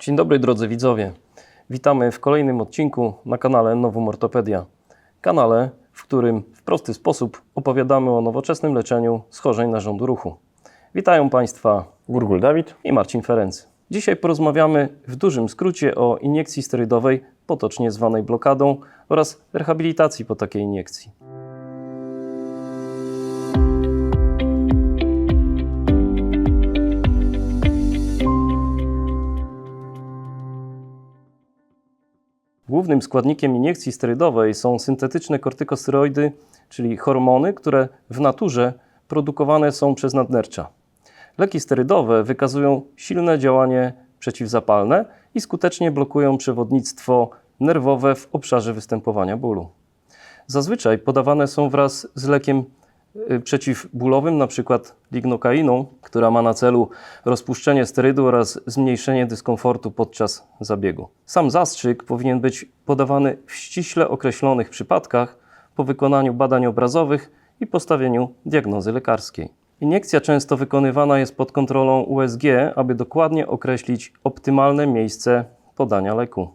Dzień dobry drodzy widzowie. Witamy w kolejnym odcinku na kanale Nowum Ortopedia. Kanale, w którym w prosty sposób opowiadamy o nowoczesnym leczeniu schorzeń narządu ruchu. Witają Państwa Gurgul Dawid. i Marcin Ferenc. Dzisiaj porozmawiamy w dużym skrócie o iniekcji sterydowej, potocznie zwanej blokadą, oraz rehabilitacji po takiej iniekcji. Głównym składnikiem iniekcji sterydowej są syntetyczne kortykosteroidy, czyli hormony, które w naturze produkowane są przez nadnercza. Leki sterydowe wykazują silne działanie przeciwzapalne i skutecznie blokują przewodnictwo nerwowe w obszarze występowania bólu. Zazwyczaj podawane są wraz z lekiem y, przeciwbólowym, np. lignokainą, która ma na celu rozpuszczenie sterydu oraz zmniejszenie dyskomfortu podczas zabiegu. Sam zastrzyk powinien być podawany w ściśle określonych przypadkach po wykonaniu badań obrazowych i postawieniu diagnozy lekarskiej. Iniekcja często wykonywana jest pod kontrolą USG, aby dokładnie określić optymalne miejsce podania leku.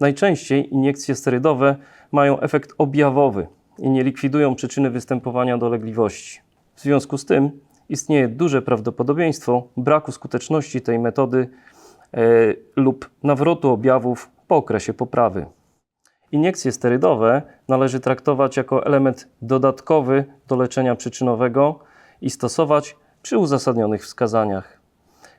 Najczęściej iniekcje sterydowe mają efekt objawowy i nie likwidują przyczyny występowania dolegliwości. W związku z tym istnieje duże prawdopodobieństwo braku skuteczności tej metody e, lub nawrotu objawów po okresie poprawy. Iniekcje sterydowe należy traktować jako element dodatkowy do leczenia przyczynowego i stosować przy uzasadnionych wskazaniach.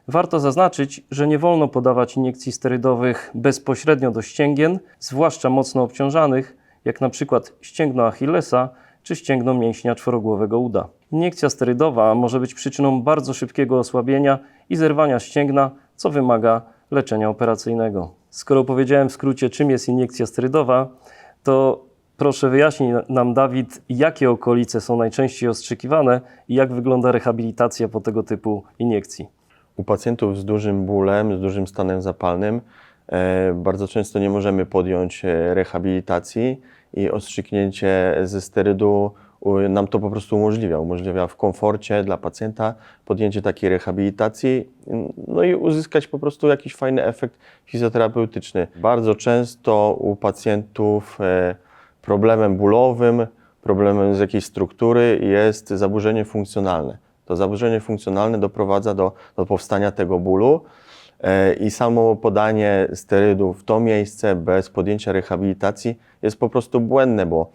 Warto zaznaczyć, że nie wolno podawać iniekcji sterydowych bezpośrednio do ścięgien, zwłaszcza mocno obciążanych, jak na przykład ścięgno Achillesa czy ścięgno mięśnia czworogłowego uda. Iniekcja sterydowa może być przyczyną bardzo szybkiego osłabienia i zerwania ścięgna, co wymaga leczenia operacyjnego. Skoro powiedziałem w skrócie, czym jest iniekcja sterydowa, to proszę wyjaśnij nam, Dawid, jakie okolice są najczęściej ostrzykiwane i jak wygląda rehabilitacja po tego typu iniekcji. U pacjentów z dużym bólem, z dużym stanem zapalnym bardzo często nie możemy podjąć e, rehabilitacji i ostrzyknięcie ze sterydu nam to po prostu umożliwia. Umożliwia w komforcie dla pacjenta podjęcie takiej rehabilitacji, no i uzyskać po prostu jakiś fajny efekt fizjoterapeutyczny. Bardzo często u pacjentów e, problemem bólowym, problemem z jakiejś struktury jest zaburzenie funkcjonalne. To zaburzenie funkcjonalne doprowadza do, do powstania tego bólu e, i samo podanie sterydu w to miejsce bez podjęcia rehabilitacji jest po prostu błędne, bo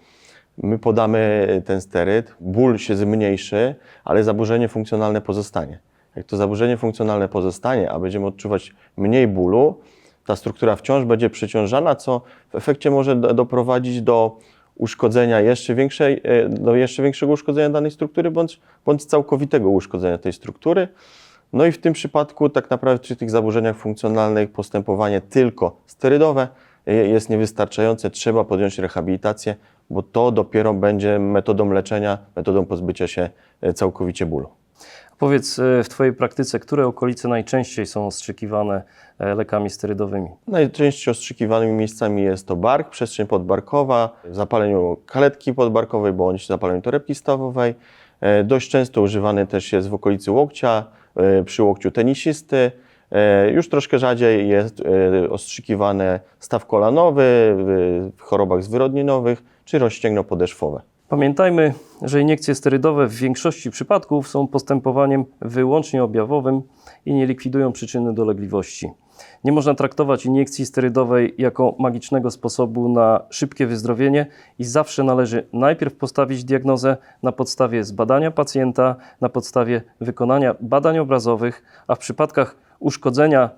my podamy ten steryd, ból się zmniejszy, ale zaburzenie funkcjonalne pozostanie. Jak to zaburzenie funkcjonalne pozostanie, a będziemy odczuwać mniej bólu, ta struktura wciąż będzie przeciążana, co w efekcie może do, doprowadzić do uszkodzenia jeszcze większej, e, do jeszcze większego uszkodzenia danej struktury, bądź, bądź całkowitego uszkodzenia tej struktury. No i w tym przypadku tak naprawdę przy tych zaburzeniach funkcjonalnych postępowanie tylko sterydowe jest niewystarczające. Trzeba podjąć rehabilitację, bo to dopiero będzie metodą leczenia, metodą pozbycia się e, całkowicie bólu. Powiedz e, w Twojej praktyce, które okolice najczęściej są ostrzykiwane e, lekami sterydowymi? Najczęściej ostrzykiwanymi miejscami jest to bark, przestrzeń podbarkowa, zapaleniu kaletki podbarkowej bądź zapaleniu torebki stawowej. Dość często używany też jest w okolicy łokcia, przy łokciu tenisisty. E, Już troszkę rzadziej jest e, ostrzykiwane staw kolanowy w chorobach zwyrodnienowych czy rozścięgno podeszwowe. Pamiętajmy, że iniekcje sterydowe w większości przypadków są postępowaniem wyłącznie objawowym i nie likwidują przyczyny dolegliwości. Nie można traktować iniekcji sterydowej jako magicznego sposobu na szybkie wyzdrowienie i zawsze należy najpierw postawić diagnozę na podstawie zbadania pacjenta, na podstawie wykonania badań obrazowych, a w przypadkach uszkodzenia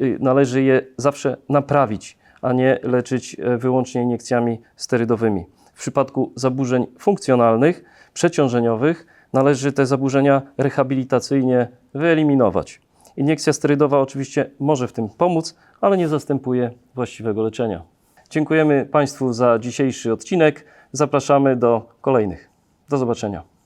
y, należy je zawsze naprawić, a nie leczyć e, wyłącznie iniekcjami sterydowymi. W przypadku zaburzeń funkcjonalnych, przeciążeniowych należy te zaburzenia rehabilitacyjnie wyeliminować. Iniekcja sterydowa oczywiście może w tym pomóc, ale nie zastępuje właściwego leczenia. Dziękujemy Państwu za dzisiejszy odcinek. Zapraszamy do kolejnych. Do zobaczenia.